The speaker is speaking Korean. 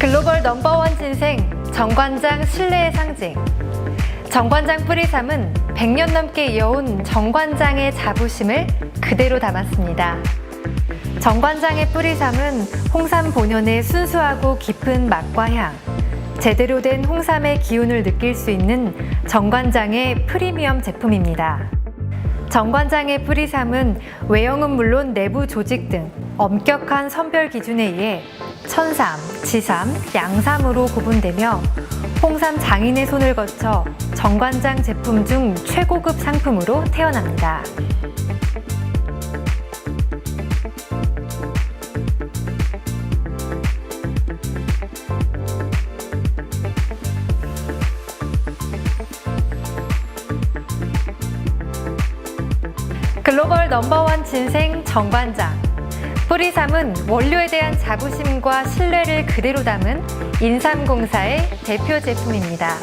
글로벌 넘버원 진생 정관장 신뢰의 상징. 정관장 뿌리삼은 100년 넘게 이어온 정관장의 자부심을 그대로 담았습니다. 정관장의 뿌리삼은 홍삼 본연의 순수하고 깊은 맛과 향, 제대로 된 홍삼의 기운을 느낄 수 있는 정관장의 프리미엄 제품입니다. 정관장의 뿌리삼은 외형은 물론 내부 조직 등 엄격한 선별 기준에 의해 천삼, 지삼, 양삼으로 구분되며 홍삼 장인의 손을 거쳐 정관장 제품 중 최고급 상품으로 태어납니다. 글로벌 넘버원 진생 정관장. 뿌리삼은 원료에 대한 자부심과 신뢰를 그대로 담은 인삼공사의 대표 제품입니다.